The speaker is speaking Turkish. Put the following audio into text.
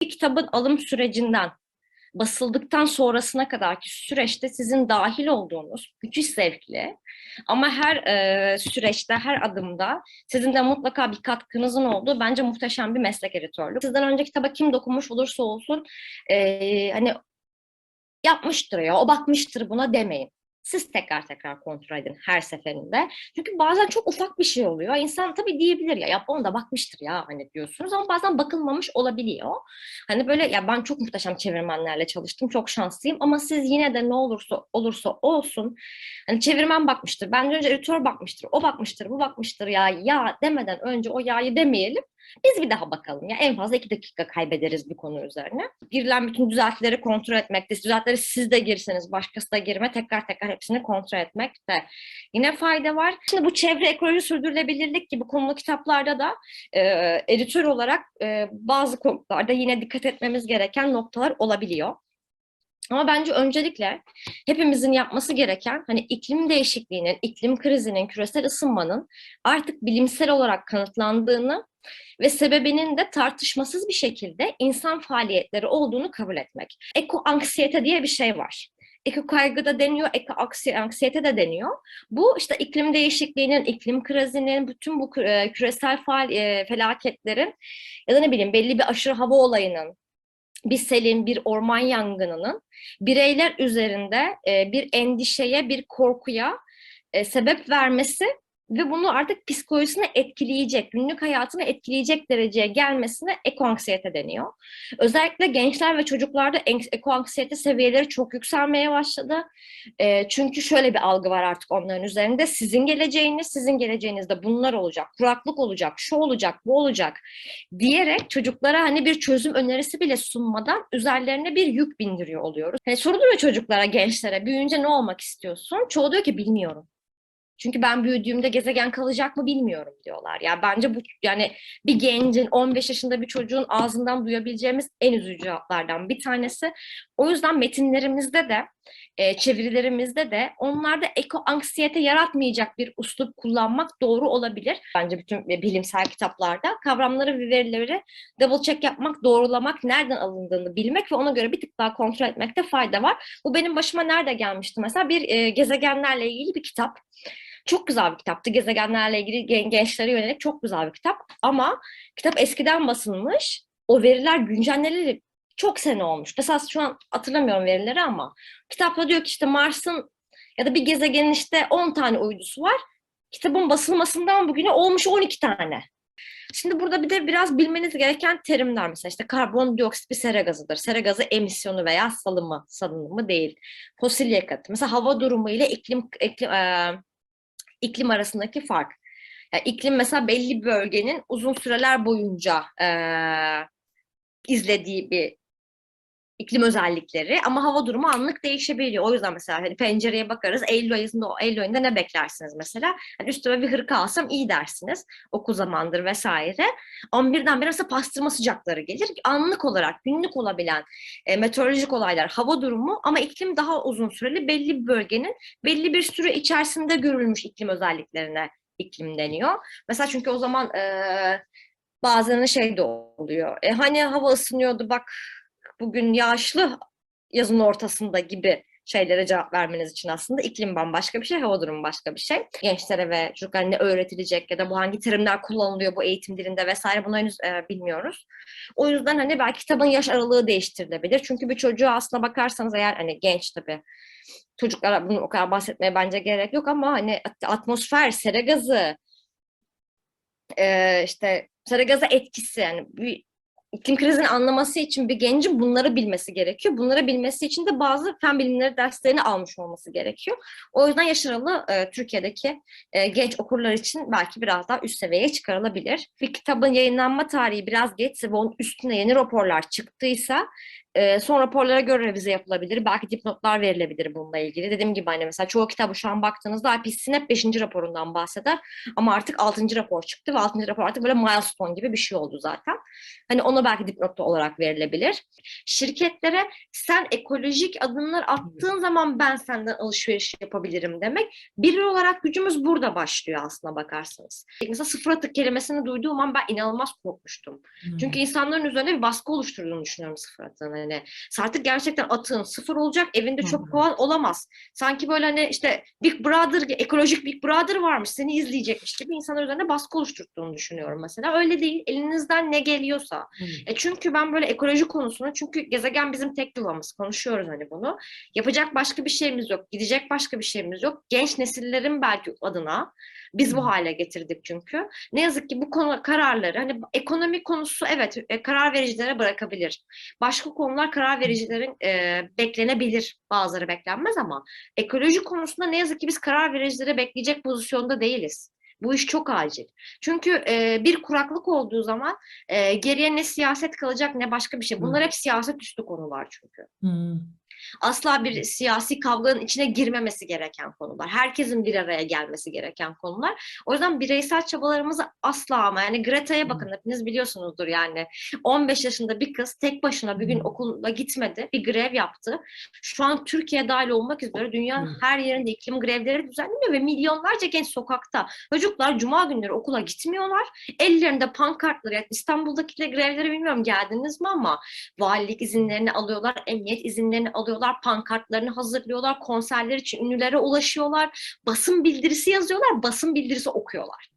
Kitabın alım sürecinden basıldıktan sonrasına kadarki süreçte sizin dahil olduğunuz müthiş zevkli ama her e, süreçte, her adımda sizin de mutlaka bir katkınızın olduğu bence muhteşem bir meslek editörlüğü. Sizden önce kitaba kim dokunmuş olursa olsun e, hani yapmıştır ya, o bakmıştır buna demeyin. Siz tekrar tekrar kontrol edin her seferinde. Çünkü bazen çok ufak bir şey oluyor. İnsan tabii diyebilir ya, yap onu da bakmıştır ya hani diyorsunuz ama bazen bakılmamış olabiliyor. Hani böyle ya ben çok muhteşem çevirmenlerle çalıştım, çok şanslıyım ama siz yine de ne olursa olursa olsun hani çevirmen bakmıştır, benden önce editör bakmıştır, o bakmıştır, bu bakmıştır ya ya demeden önce o ya'yı demeyelim. Biz bir daha bakalım. Ya en fazla iki dakika kaybederiz bir konu üzerine. Girilen bütün düzeltileri kontrol etmekte, düzeltileri siz de girseniz, başkası da girme, tekrar tekrar hepsini kontrol etmekte yine fayda var. Şimdi bu çevre ekoloji sürdürülebilirlik gibi konulu kitaplarda da e, editör olarak e, bazı konularda yine dikkat etmemiz gereken noktalar olabiliyor. Ama bence öncelikle hepimizin yapması gereken hani iklim değişikliğinin, iklim krizinin, küresel ısınmanın artık bilimsel olarak kanıtlandığını ve sebebinin de tartışmasız bir şekilde insan faaliyetleri olduğunu kabul etmek. Eko anksiyete diye bir şey var. Eko kaygı da deniyor, eko anksiyete de deniyor. Bu işte iklim değişikliğinin, iklim krizinin, bütün bu e, küresel e, felaketlerin ya da ne bileyim belli bir aşırı hava olayının, bir selin, bir orman yangınının bireyler üzerinde e, bir endişeye, bir korkuya e, sebep vermesi ve bunu artık psikolojisine etkileyecek, günlük hayatını etkileyecek dereceye gelmesine ekoanksiyete deniyor. Özellikle gençler ve çocuklarda ekoanksiyete seviyeleri çok yükselmeye başladı. E, çünkü şöyle bir algı var artık onların üzerinde. Sizin geleceğiniz, sizin geleceğinizde bunlar olacak, kuraklık olacak, şu olacak, bu olacak diyerek çocuklara hani bir çözüm önerisi bile sunmadan üzerlerine bir yük bindiriyor oluyoruz. Hani soruluyor çocuklara, gençlere, büyüyünce ne olmak istiyorsun? Çoğu diyor ki bilmiyorum. Çünkü ben büyüdüğümde gezegen kalacak mı bilmiyorum diyorlar. Yani bence bu yani bir gencin 15 yaşında bir çocuğun ağzından duyabileceğimiz en üzücü cevaplardan bir tanesi. O yüzden metinlerimizde de e, çevirilerimizde de onlarda eko anksiyete yaratmayacak bir uslup kullanmak doğru olabilir. Bence bütün bilimsel kitaplarda kavramları ve verileri double check yapmak, doğrulamak, nereden alındığını bilmek ve ona göre bir tık daha kontrol etmekte fayda var. Bu benim başıma nerede gelmişti mesela bir e, gezegenlerle ilgili bir kitap. Çok güzel bir kitaptı. Gezegenlerle ilgili gen gençlere yönelik çok güzel bir kitap. Ama kitap eskiden basılmış. O veriler güncelleneli çok sene olmuş. Mesela şu an hatırlamıyorum verileri ama kitapta diyor ki işte Mars'ın ya da bir gezegenin işte 10 tane uydusu var. Kitabın basılmasından bugüne olmuş 12 tane. Şimdi burada bir de biraz bilmeniz gereken terimler mesela işte karbondioksit bir sera gazıdır. Sera gazı emisyonu veya salımı, salınımı değil. Fosil yakıt. Mesela hava durumu ile iklim, iklim e, iklim arasındaki fark. Yani iklim mesela belli bir bölgenin uzun süreler boyunca e, izlediği bir iklim özellikleri ama hava durumu anlık değişebiliyor. O yüzden mesela hani pencereye bakarız. Eylül ayında Eylül ayında ne beklersiniz mesela? Hani üstüme bir hırka alsam iyi dersiniz. Okul zamandır vesaire. Ama birdenbire mesela pastırma sıcakları gelir. Anlık olarak günlük olabilen e, meteorolojik olaylar, hava durumu ama iklim daha uzun süreli belli bir bölgenin belli bir süre içerisinde görülmüş iklim özelliklerine iklim deniyor. Mesela çünkü o zaman e, bazen şey de oluyor. E, hani hava ısınıyordu bak bugün yağışlı yazın ortasında gibi şeylere cevap vermeniz için aslında iklim bambaşka bir şey, hava durumu başka bir şey. Gençlere ve çocuklara ne öğretilecek ya da bu hangi terimler kullanılıyor bu eğitim dilinde vesaire bunu henüz e, bilmiyoruz. O yüzden hani belki kitabın yaş aralığı değiştirilebilir. Çünkü bir çocuğa aslına bakarsanız eğer hani genç tabii çocuklara bunu o kadar bahsetmeye bence gerek yok ama hani atmosfer, sera gazı, e, işte sera gazı etkisi yani bir iklim krizini anlaması için bir gencin bunları bilmesi gerekiyor. Bunları bilmesi için de bazı fen bilimleri derslerini almış olması gerekiyor. O yüzden yaş aralığı e, Türkiye'deki e, genç okurlar için belki biraz daha üst seviyeye çıkarılabilir. Bir kitabın yayınlanma tarihi biraz geçse ve onun üstüne yeni raporlar çıktıysa e, son raporlara göre revize yapılabilir. Belki dipnotlar verilebilir bununla ilgili. Dediğim gibi hani mesela çoğu kitabı şu an baktığınızda IPCC'nin hep 5. raporundan bahseder. Ama artık 6. rapor çıktı ve 6. rapor artık böyle milestone gibi bir şey oldu zaten. Hani onu belki dipnotta olarak verilebilir. Şirketlere sen ekolojik adımlar attığın zaman ben senden alışveriş yapabilirim demek. Birey olarak gücümüz burada başlıyor aslına bakarsanız. Mesela sıfır atık kelimesini duyduğum an ben inanılmaz korkmuştum. Çünkü insanların üzerine bir baskı oluşturduğunu düşünüyorum sıfır atığın. Hani artık gerçekten atığın sıfır olacak, evinde çok kovan olamaz. Sanki böyle hani işte Big Brother, ekolojik Big Brother varmış, seni izleyecekmiş gibi insanlar üzerine baskı oluşturduğunu düşünüyorum mesela. Öyle değil, elinizden ne geliyorsa. E çünkü ben böyle ekoloji konusunu, çünkü gezegen bizim tek yuvamız, konuşuyoruz hani bunu. Yapacak başka bir şeyimiz yok, gidecek başka bir şeyimiz yok. Genç nesillerin belki adına biz bu hale getirdik çünkü. Ne yazık ki bu konu kararları, hani ekonomi konusu evet e, karar vericilere bırakabilir. Başka konular karar vericilerin e, beklenebilir. Bazıları beklenmez ama ekoloji konusunda ne yazık ki biz karar vericilere bekleyecek pozisyonda değiliz. Bu iş çok acil. Çünkü e, bir kuraklık olduğu zaman e, geriye ne siyaset kalacak ne başka bir şey. Bunlar Hı. hep siyaset üstü konular çünkü. Hı. Asla bir siyasi kavganın içine girmemesi gereken konular. Herkesin bir araya gelmesi gereken konular. O yüzden bireysel çabalarımızı asla ama yani Greta'ya bakın hepiniz biliyorsunuzdur yani. 15 yaşında bir kız tek başına bir gün Hı. okula gitmedi. Bir grev yaptı. Şu an Türkiye dahil olmak üzere dünyanın her yerinde iklim grevleri düzenleniyor ve milyonlarca genç sokakta. Çocuklar cuma günleri okula gitmiyorlar. Ellerinde pankartları, yani İstanbul'daki grevleri bilmiyorum geldiniz mi ama valilik izinlerini alıyorlar, emniyet izinlerini alıyorlar, pankartlarını hazırlıyorlar, konserler için ünlülere ulaşıyorlar, basın bildirisi yazıyorlar, basın bildirisi okuyorlar.